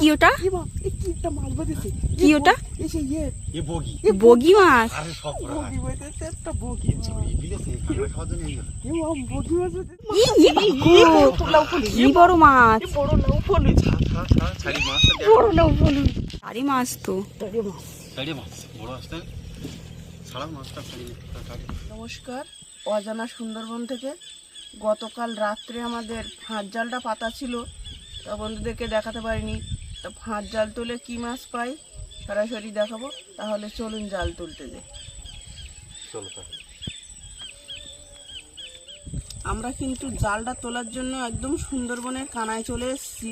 কি ওটা? ওটা? ইয়ে বগি। বগি মাছ। কি বড় মাছ। সারি তো। নমস্কার অজানা সুন্দরবন থেকে গতকাল রাত্রে আমাদের ফাঁস জালটা পাতা ছিল। তা বন্ধুদেরকে দেখাতে পারিনি। তা ফাঁস জাল তুলে কি মাছ পাই সরাসরি দেখাবো। তাহলে চলুন জাল তুলতে চলো আমরা কিন্তু জালটা তোলার জন্য একদম সুন্দরবনের কানায় চলে এসেছি।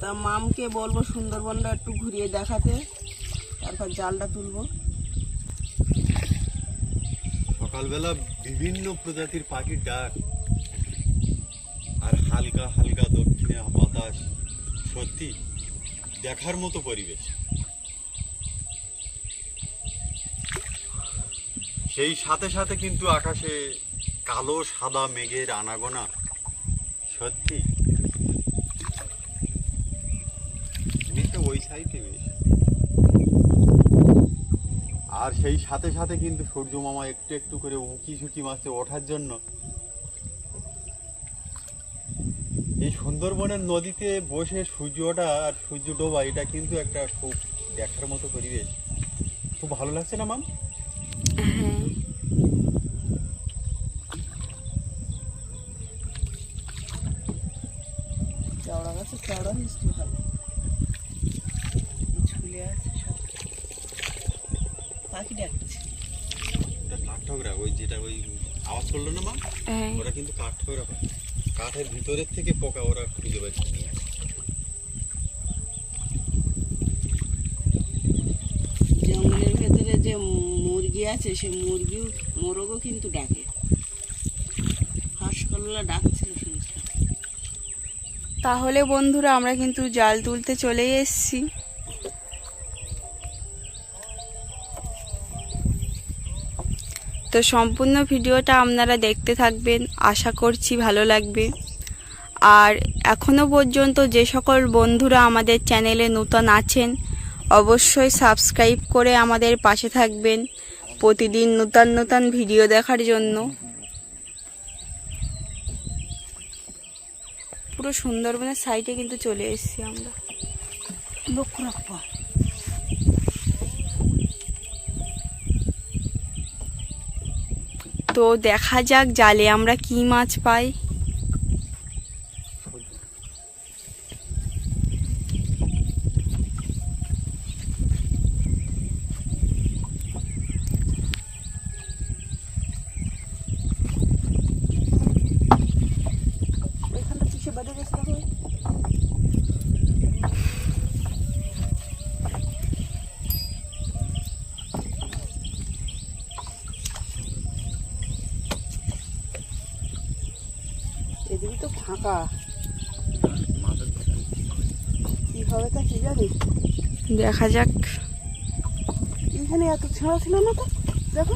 তা মামকে বলব সুন্দরবনটা একটু ঘুরিয়ে দেখাতে। তারপর জালটা তুলবো। সকালবেলা বিভিন্ন প্রজাতির পাখির ডাক। আর হালকা হালকা বাতাস সত্যি দেখার মতো পরিবেশ। সেই সাথে সাথে কিন্তু আকাশে কালো, সাদা মেঘের আনাগোনা সত্যি। ওই সাইডে বেশ। আর সেই সাথে সাথে কিন্তু সূর্য মামা একটু একটু করে উঁকি ঝুঁকি মাছে ওঠার জন্য। এই সুন্দরবনের নদীতে বসে সূর্য ওঠা আর সূর্য ডোবা এটা কিন্তু একটা খুব দেখার মতো পরিবেশ। খুব ভালো লাগছে না মাম হ্যাঁ। সব। পাখি ডাকছে। এটা কাঠঠোকরা ওই যেটা ওই আওয়াজ করল না মাম হ্যাঁ। ওরা কিন্তু কাঠঠোকরা পায় কাঠের ভিতরের থেকে পোকা ওরা খুঁজে আসে। জঙ্গলের ভেতরে যে মুরগি আছে সে মুরগিও মোরগও কিন্তু ডাকে। হাঁসকলা ডাকছিল শুনছিলাম তাহলে বন্ধুরা আমরা কিন্তু জাল তুলতে চলে এসেছি। তো সম্পূর্ণ ভিডিওটা আপনারা দেখতে থাকবেন। আশা করছি ভালো লাগবে। আর এখনও পর্যন্ত যে সকল বন্ধুরা আমাদের চ্যানেলে নূতন আছেন, অবশ্যই সাবস্ক্রাইব করে আমাদের পাশে থাকবেন প্রতিদিন নূতন নূতন ভিডিও দেখার জন্য। পুরো সুন্দরবনের সাইডে কিন্তু চলে এসেছি আমরা। লক্ষ্য রাখবা তো দেখা যাক জালে আমরা কি মাছ পাই ওইখানটা কিসে বেঁধে গেছে দেখো এদিকে তো ফাঁকা মাছের দোকান। কি দেখা যাক। এখানে এত ছেঁড়া ছিল না তো? দেখো।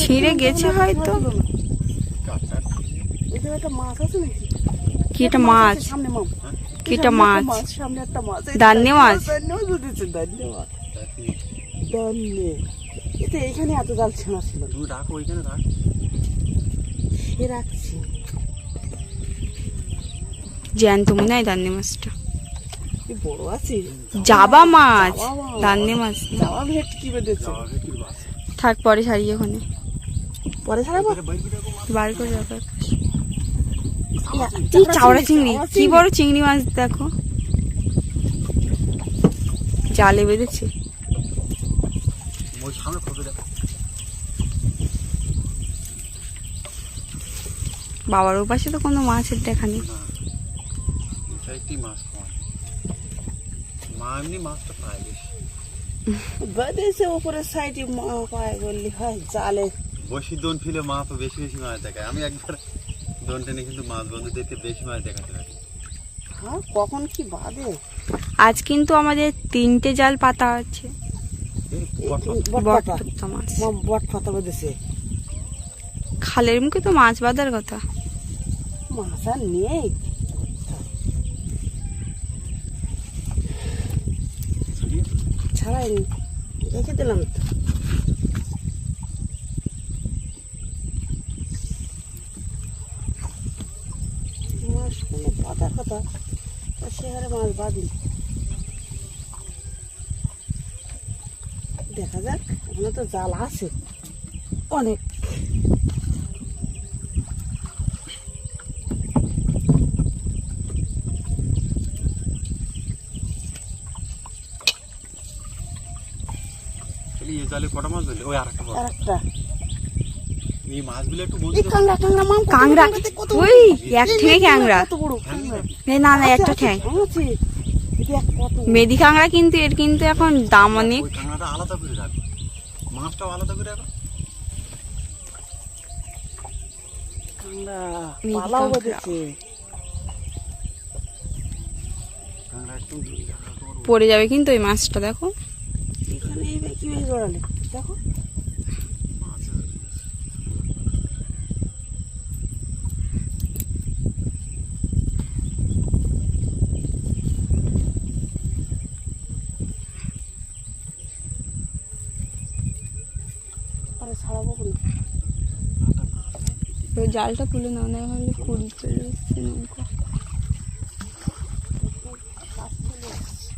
ছিঁড়ে গেছে হয়তো। এখানে একটা মাছ আছে নাকি? কি এটা মাছ সামনে মাম কি এটা মাছ? সামনে একটা মাছ। দান্নে মাছ? দান্নে মাছ? উঠেছে দান্নে মাছ। দান্নে এতে এখানে এত জাল ছেঁড়া ছিল। তুমি রাখো ওইখানে রাখ। এ রাখছি। জ্যান্ত মনে হয় দান্নে মাছটা। বড় আছে। জাবা মাছ? জাবা মাছ। দান্নে মাছ বেঁধেছে বাস থাক পরে ছাড়ি ওখানে পরে ছাড়াবো। বার করে রাখো চাওড়া চিংড়ি কি বড় চিংড়ি মাছ দেখো। জালে বেঁধেছে। বাবার ওপাশে তো কোনো মাছের দেখা নেই। মাছ। কম মা এমনি মাছটা পায় বেশি। বেঁধেছে উপরের সাইডে মা পায় বললি হয় জালে। বসি দোন ফিলে মা তো বেশি বেশি মাছ দেখায়। আমি একবার দোন টেনে কিন্তু মাছ বন্ধুদেরকে বেশি মাছ দেখাতে পারি। হ্যাঁ কখন কি বাঁধে আজ কিন্তু আমাদের তিনটে জাল পাতা আছে। খালের মুখে তো মাছ বাঁধার কথা। মাছ আর নেই। ছাড়াইনি রেখে দিলাম তো। মাছ কোনো পাতা কথা সে হারে মাছ বাঁধি। দেখা যাক, এখানে তো জাল আছে। অনেক তাহলে এই জালে কটা মাছ ধরলে ওই আরেকটা মাছ আর একটা এই মাছগুলো একটু বলতে কাংড়া কাংড়া মাম কাংড়া কাংড়া, বড়। ওই এক বড় কাংড়া। এই না না একটা ঠ্যাং। বড়। মেদি কাঁকড়া কিন্তু এর কিন্তু এখন দাম অনেক। ওই কাঁকড়াটা আলাদা করে রাখো। মাছটাও আলাদা করে রাখো। কাংড়া, পালাও কাংড়া। পড়ে যাবে কিন্তু ওই মাছটা দেখো। এখানে এই বে- কীভাবে জড়ালে? দেখো। ছাড়াবো? জালটা তুলে নাও, না হলে কুড়ি চলে এসছে নৌকা কাজ চলে এসছে।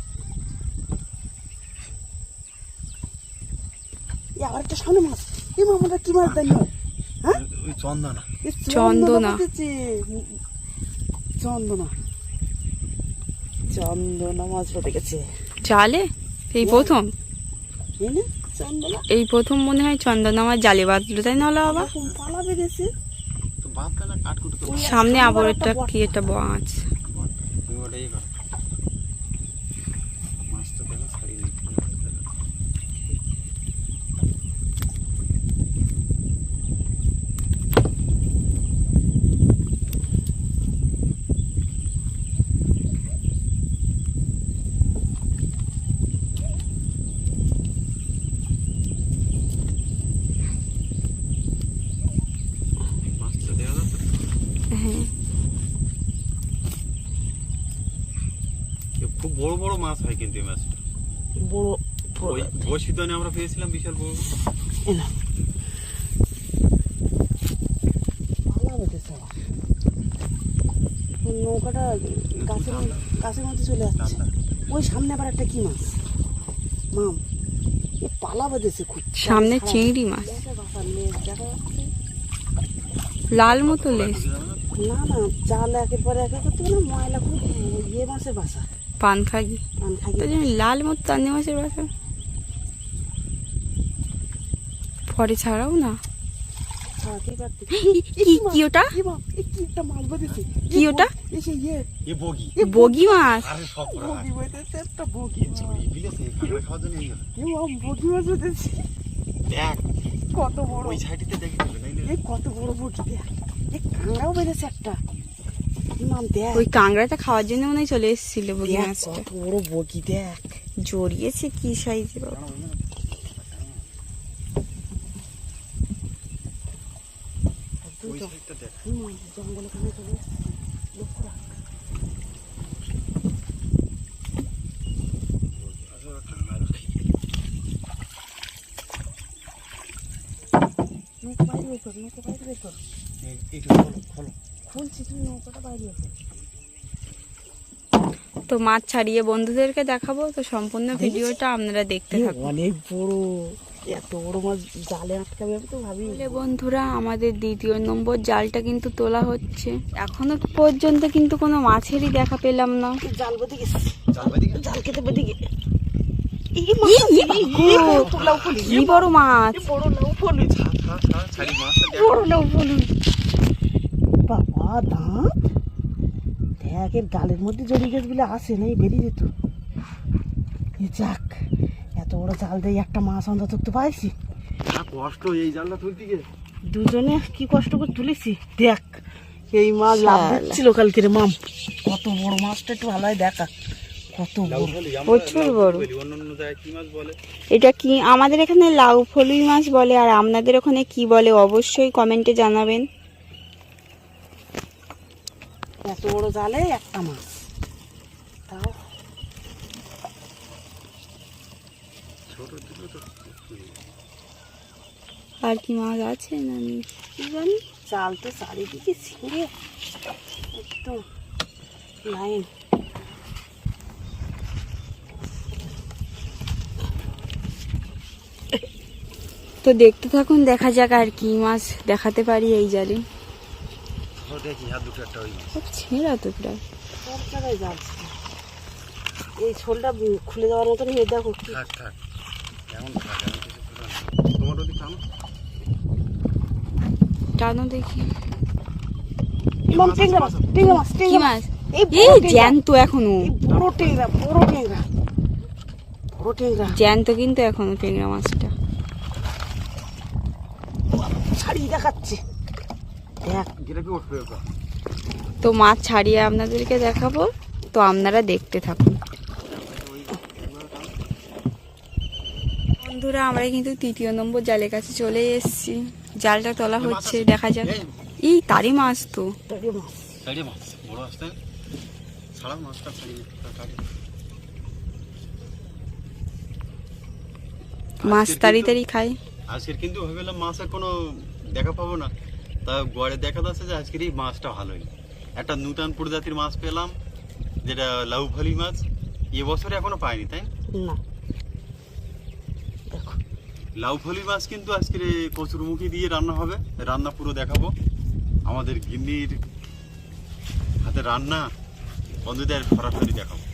এই আবার একটা সামনে মাছ এই মামাটা কি মাছ জানি হ্যাঁ? চন্দনা। চন্দনা। চন্দনা। চন্দনা। মাছ বেঁধে গেছে। জালে? এই প্রথম? এই চন্দনা। এই প্রথম মনে হয় চন্দন আমার জালে বাঁধলো তাই আবার না সামনে আবার একটা একটা কি একটা মাছ তুমি ওটাই করো মাছটা দেখো ছাড়িয়ে নিচ্ছি মাছটা দেওয়া যাচ্ছে হ্যাঁ এ খুব বড় বড় মাছ হয় কিন্তু এই মাছটা? বড় বসিদনে আমরা পেয়েছিলাম বিশাল বড়। নৌকাটা গাছের মধ্যে- গাছের মধ্যে চলে যাচ্ছে। ওই সামনে আবার একটা কি মাছ? মাম এ পালা বেঁধেছে খুব। সামনে চিংড়ি মাছ। লেজ লাল মতো লেস না? না জাল একের পরে একে করতে ময়লা খুব ইয়ে মাছের বাসা। পান খাগি পান খাই। তো জানি লাল মতো তান্নি মাছের বাসা। পরে ছাড়াও না। কি কি ওটা? কি এ কি একটা মাছ বেঁধেছে। কি ওটা? এসে এ বগি। বগি মাছ। কত বড়। ওই সাইডেতে দেখি তো এ কত বড় বগি দেখ। কাঁকড়াও একটা। ওই কাঁকড়াটা খাওয়ার জন্য মনে হয় চলে এসেছিল বগি মাছটা। বড় বগি দেখ। জড়িয়েছে কি সাইজের ওই সাইডটা দেখ। হুম, জঙ্গলে কানে চলে লক্ষ্য রাখ। বাইরে বের কর, নৌকা বাইরে বের কর। এইটা খোলো খোলো। তো মাছ ছাড়িয়ে বন্ধুদেরকে দেখাবো তো সম্পূর্ণ ভিডিওটা আপনারা দেখতে থাকুন। অনেক বড় এত বড় মাছ জালে আটকাবে তো ভাবি বন্ধুরা আমাদের দ্বিতীয় নম্বর জালটা কিন্তু তোলা হচ্ছে। এখনও পর্যন্ত কিন্তু কোনো মাছেরই দেখা পেলাম না। জাল বেঁধে গেছে। জাল খেতে বেঁধে গে এই মাছ এই বড় লাউ ফলি কি বড় মাছ। এই বড় লাউ ফলি ছাড় ছাড় ছাড় ছাড়ি বড় লাউ ফলি বাবা দাঁত দেখ এর গালের মধ্যে জড়িয়ে গেছে বলে আসে নাই বেরিয়ে যেত। এ যাক এত বড় জাল দিয়ে একটা মাছ অন্তত তো পাইছি। কষ্ট এই জালটা তুলতে গিয়ে? দুজনে কি কষ্ট করে তুলেছি? দেখ এই মাছ লাভ দিচ্ছিল কালকে রে মাম। কত বড় মাছটা একটু ভালো হয় দেখা। কত বড়। প্রচুর বড়। অন্য অন্য জায়গায় কি মাছ বলে? এটা কি আমাদের এখানে লাউ ফলুই মাছ বলে আর আপনাদের ওখানে কি বলে অবশ্যই কমেন্টে জানাবেন। এত বড় জালে একটা মাছ। তাও। আর কি মাছ আছে না? কি জানি? চাল তো চারিদিকে ছিঁড়ে। একদম লাইন। তো দেখতে থাকুন দেখা যাক আর কি মাছ দেখাতে পারি এই জালে। দেখি হাত দুটো একটা ওই ছেঁড়া তো প্রায়। সরকারে যাচ্ছে। এই ছোলটা খুলে মতন হয়ে দেখো কি। থাক থাক। এমন থাক এমন কিছু তোমার ওদিক থাম টানো দেখি। মাম টেংরা মাছ টেংরা মাছ টেংরা মাছ? মাছ। এই এই বড় টেংরা জ্যান্ত এখনও। এই বড় টেংরা বড় টেংরা বড় টেংরা জ্যান্ত কিন্তু এখনও টেংরা মাছটা। শাড়ি দেখাচ্ছে দেখ গিরাপি উঠবে ওটা তো মাছ ছাড়িয়ে আপনাদেরকে দেখাবো। তো আপনারা দেখতে থাকুন। বন্ধুরা আমরা কিন্তু তৃতীয় নম্বর জালের কাছে চলে এসেছি। জালটা তোলা হচ্ছে দেখা যাক। এই তারই মাছ তো। মাছ। তাড়ি তাড়ি খায় আজকের কিন্তু ভেবেলাম মাছের কোনো দেখা পাবো না। তা গড়ে দেখা যাচ্ছে যে আজকের এই মাছটা ভালোই। একটা নূতন প্রজাতির মাছ পেলাম যেটা লাউফালি মাছ। এবছরে এখনও পাইনি তাই না? লাউফলি মাছ কিন্তু আজকের এই কচুরমুখী দিয়ে রান্না হবে। রান্না পুরো দেখাবো। আমাদের গিন্নির হাতে রান্না বন্ধুদের সরাসরি দেখাবো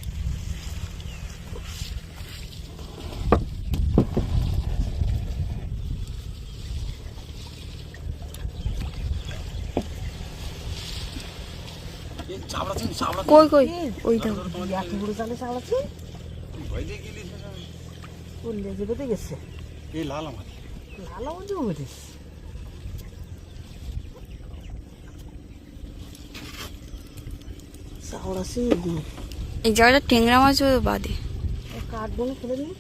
এই চাবড়া চিন, চাবড়া চিন। কই কই ওই তো এত বড় জালে চালাচ্ছে ভয় দিয়ে গেলি সেটা। ও লেজে বেঁধে গেছে এই লাল আমার। লালা মজা বেঁধে চাওড়া এই জায়গাটা টেংরা মাছও বাদে। কাঠগুলো খুলে দিই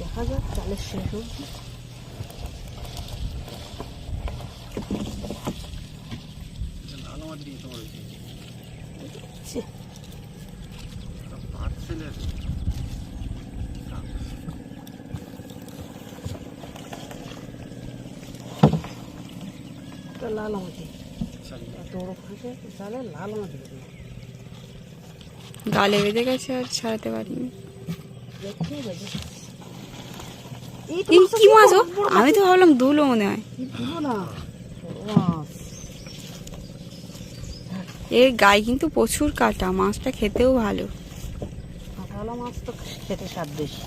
দেখা যাক তাহলে শেষ অবধি লাল আমার দিয়ে তোমার ওই ছি, পার্সেলের এটা লাল আমাকে এত ফাঁসে জালে লাল আমাকে গালে বেঁধে গেছে আর ছাড়াতে পারিনি। কি মাছ আমি তো ভাবলাম দুলো মনে হয়। মাছ এর গায়ে কিন্তু প্রচুর কাটা মাছটা খেতেও ভালো। কাঁঠালা মাছ তো খেতে স্বাদ বেশি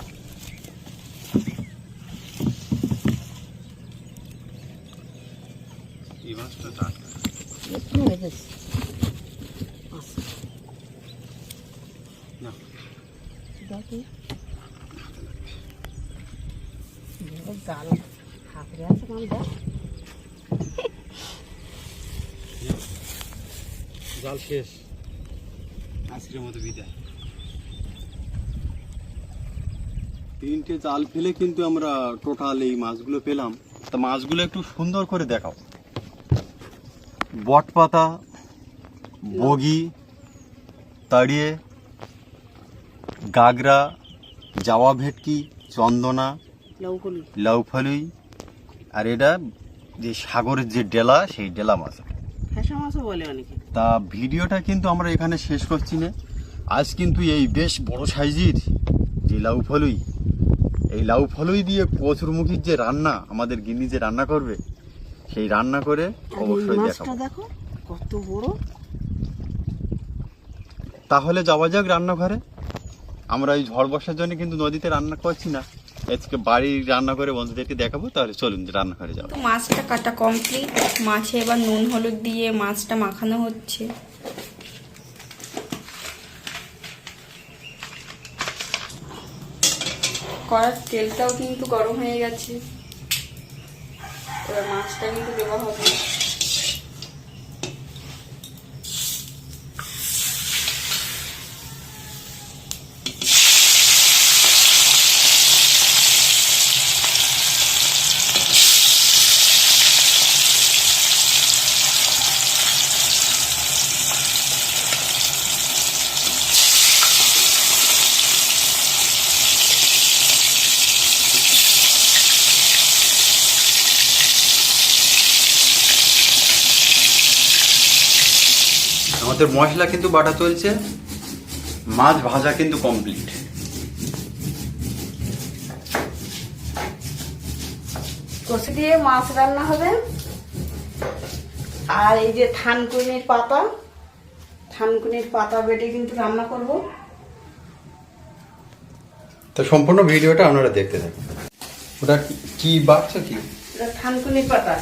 এই মাছটা টাটকা একটু বেঁধেছি মাছ না দেখি বড় জাল শেষ। মতো বিদায়। তিনটে জাল ফেলে কিন্তু আমরা টোটাল এই মাছগুলো পেলাম। তা মাছগুলো একটু সুন্দর করে দেখাও। বটপাতা, বগি, তাড়িয়ে, গাগরা, জাওয়া ভেটকি, চন্দনা লাউফালুই আর এটা যে সাগরের যে ডেলা সেই ডেলা মাছ। তা ভিডিওটা কিন্তু আমরা এখানে শেষ করছি না। আজ কিন্তু এই বেশ বড় সাইজের যে লাউ ফলুই এই লাউ ফলুই দিয়ে কচুরমুখীর যে রান্না আমাদের গিন্নি যে রান্না করবে সেই রান্না করে অবশ্যই দেখো কত বড়। তাহলে যাওয়া যাক রান্নাঘরে। আমরা এই ঝড় বর্ষার জন্য কিন্তু নদীতে রান্না করছি না। আজকে বাড়ি রান্না করে বন্ধুদেরকে দেখাবো, তাহলে চলুন রান্নাঘরে যাব তো মাছটা কাটা কমপ্লিট মাছে এবার নুন, হলুদ দিয়ে মাছটা মাখানো হচ্ছে। কড়ার তেলটাও কিন্তু গরম হয়ে গেছে। এবার মাছটা কিন্তু দেওয়া হবে। আমাদের মশলা কিন্তু বাটা চলছে মাছ ভাজা কিন্তু কমপ্লিট কষে দিয়ে মাছ রান্না হবে। আর এই যে থানকুনির পাতা থানকুনির পাতা বেটে কিন্তু রান্না করব। তো সম্পূর্ণ ভিডিওটা আপনারা দেখতে থাকুন। ওটা কি- কি? বাড়ছে কি থানকুনির পাতা।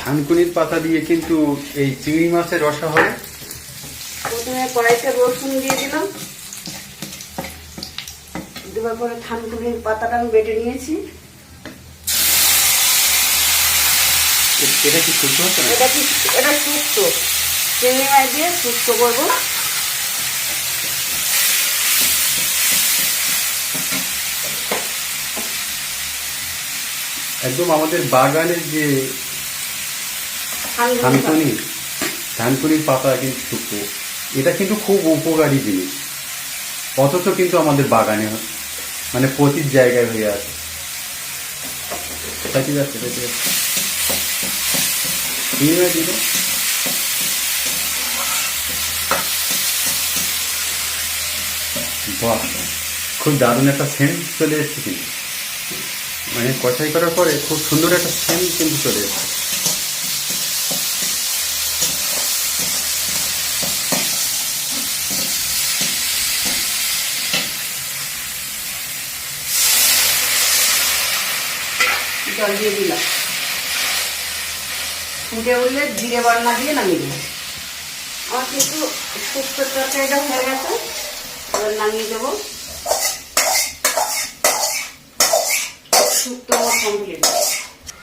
থানকুনির পাতা দিয়ে কিন্তু এই চিংড়ি মাছের রসা হবে প্রথমে কড়াইতে রসুন দিয়ে দিলাম। দেওয়ার পরে থানকুনির পাতাটা আমি বেটে নিয়েছি। এটা কি শুকনো এটা কি এটা শুক্তো। চিংড়ি মাছ দিয়ে শুক্তো করব। একদম আমাদের বাগানের যে থানকুনি ধানকুনি ধানকুনির পাতা কিন্তু শুকনো। এটা কিন্তু খুব উপকারী জিনিস। অথচ কিন্তু আমাদের বাগানে। মানে প্রতি জায়গায় হয়ে আছে। ঠিক আছে ঠিক আছে। দিল বাহ খুব দারুণ একটা সেন্ট চলে এসেছে কিন্তু। মানে কষাই করার পরে খুব সুন্দর একটা সেন্ট কিন্তু চলে এসেছে। জল দিয়ে দিলাম। ফুটে উঠলে জিরে বান্না দিয়ে নামিয়ে দেবো। আমার কিন্তু শুক্তো তরকারিটা হয়ে গেছে, এবার নামিয়ে দেবো। শুক্তো আমার কমপ্লিট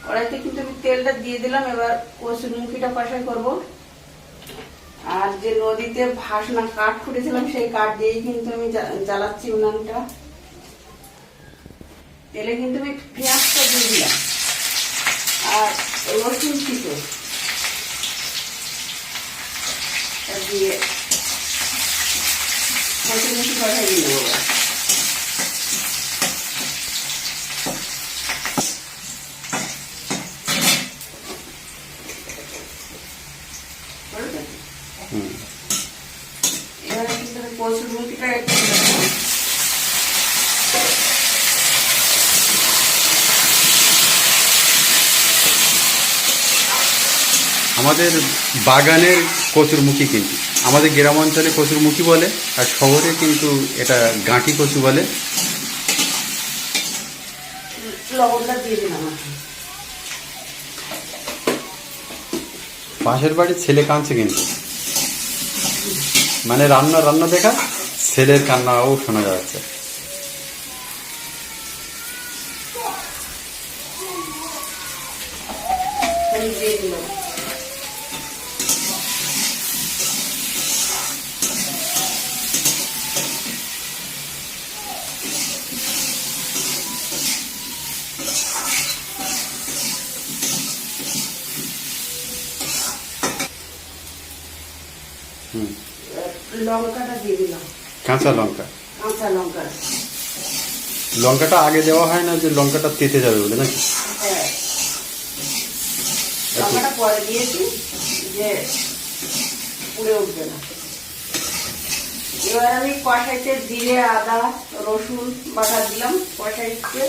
কড়াইতে কিন্তু আমি তেলটা দিয়ে দিলাম, এবার কচুর মুখিটা কষাই করব। আর যে নদীতে ভাসনা কাঠ ফুটেছিলাম, সেই কাঠ দিয়েই কিন্তু আমি জ্বালাচ্ছি উনানটা। তেলে কিন্তু আমি পেঁয়াজটা দিয়ে দিলাম। আর রসুন কিছু দিয়ে রসুন কিছু কথা দিয়ে দেবো এবার। বুঝলে? হুম এবারে কিন্তু আমি কচুর মুখিটা একটু দিলাম। আমাদের বাগানের কচুরমুখী কিন্তু। আমাদের গ্রাম অঞ্চলে কচুরমুখী বলে আর শহরে কিন্তু এটা গাঁটি কচু বলে। পাশের বাড়ির ছেলে কাঁদছে কিন্তু। মানে রান্না রান্না দেখা ছেলের কান্নাও শোনা যাচ্ছে আমি দিয়ে দিলাম হুম লঙ্কাটা দিয়ে দিলাম কাঁচা লঙ্কা। কাঁচা লঙ্কা। লঙ্কাটা আগে দেওয়া হয় না যে লঙ্কাটা তেতে যাবে বলে নাকি? হ্যাঁ। লঙ্কাটা পরে দিয়েছি যে পুড়ে উঠবে না। এবার আমি কষাইতে জিরে আদা রসুন বাটা দিলাম কষাইতে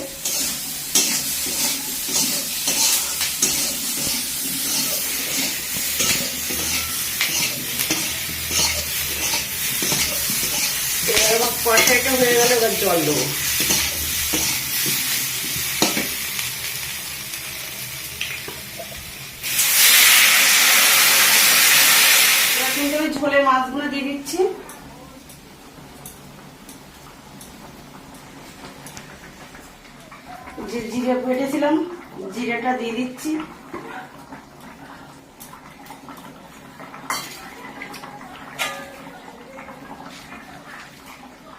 এবার আমার কষাইটা হয়ে গেলে এবার জল দেবো। কিন্তু ঝোলে মাছগুলো দিয়ে দিচ্ছি। যে জিরে বেটেছিলাম জিরেটা দিয়ে দিচ্ছি।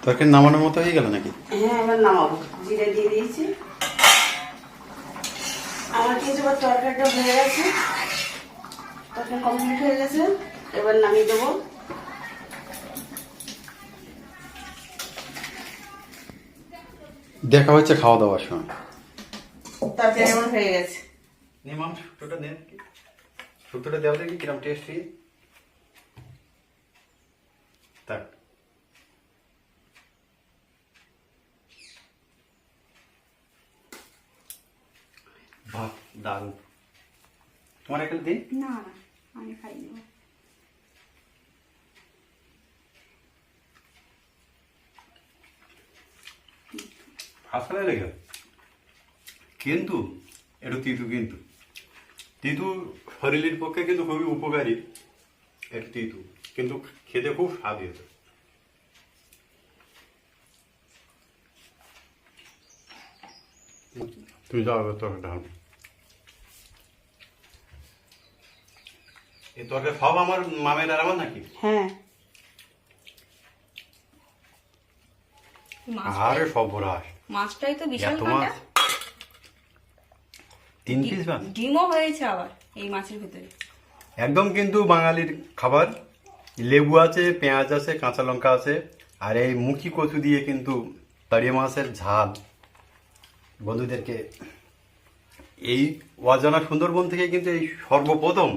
তরকারি নামানোর মতো হয়ে গেল নাকি? হ্যাঁ এবার নামাবো। জিরে দিয়ে দিয়েছি। আমার কিন্তু এবার তরকারিটা হয়ে গেছে। তরকারি কমপ্লিট হয়ে গেছে। এবার নামিয়ে দেবো। দেখা হচ্ছে খাওয়া দাওয়ার সময়। তরকারি আমার হয়ে গেছে। নে মাম শুক্তোটা দেওয়া দেখি কিরম টেস্ট থাক বাহ দারুণ তোমার একটা দিন না না আমি খাই নেব আসলে লেগে কিন্তু একটু তিতু কিন্তু। তিতু শরীরের পক্ষে কিন্তু খুবই উপকারী। একটু তিতু। কিন্তু খেতে খুব স্বাদ হয়েছে তুমি যাও এবার তরকারিটা এই তরকারি সব আমার মামের আর আমার নাকি? হ্যাঁ। আরে মাছটাই তো বিশাল কাঁটা তিন পিস মাছ? ডিমও হয়েছে আবার এই মাছের ভিতরে। একদম কিন্তু বাঙালির খাবার। লেবু আছে পেঁয়াজ আছে কাঁচা লঙ্কা আছে আর এই মুখি কচু দিয়ে কিন্তু তাড়িয়ে মাছের ঝাল। বন্ধুদেরকে এই অজানা সুন্দরবন থেকে কিন্তু এই সর্বপ্রথম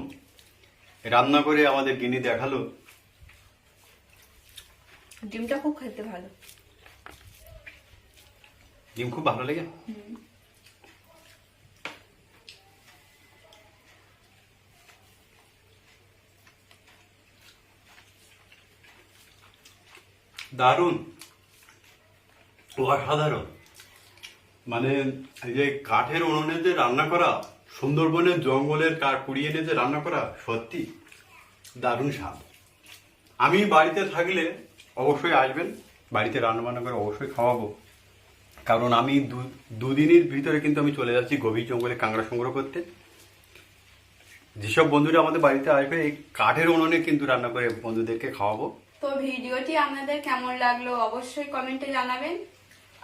রান্না করে আমাদের গিনি দেখাল। ডিমটা খুব খেতে ভালো। ডিম খুব ভালো লেগে? দারুণ। অসাধারণ। মানে এই যে কাঠের উনুনে যে রান্না করা সুন্দরবনের জঙ্গলের কাঠ কুড়িয়ে এনে যে রান্না করা, সত্যি দারুণ স্বাদ। আমি বাড়িতে থাকলে অবশ্যই আসবেন, বাড়িতে রান্না বান্না করে অবশ্যই খাওয়াবো। কারণ আমি দুদিনের ভিতরে কিন্তু আমি চলে যাচ্ছি গভীর জঙ্গলে কাঁকড়া সংগ্রহ করতে। যেসব বন্ধুরা আমাদের বাড়িতে আসবে, এই কাঠের উনুনে কিন্তু রান্না করে বন্ধুদেরকে খাওয়াবো। তো ভিডিওটি আপনাদের কেমন লাগল অবশ্যই কমেন্টে জানাবেন।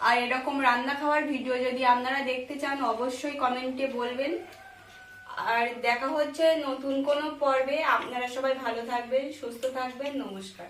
আর এরকম রান্না খাওয়ার ভিডিও যদি আপনারা দেখতে চান, অবশ্যই কমেন্টে বলবেন। আর দেখা হচ্ছে নতুন কোনো পর্বে। আপনারা সবাই ভালো থাকবেন, সুস্থ থাকবেন। নমস্কার।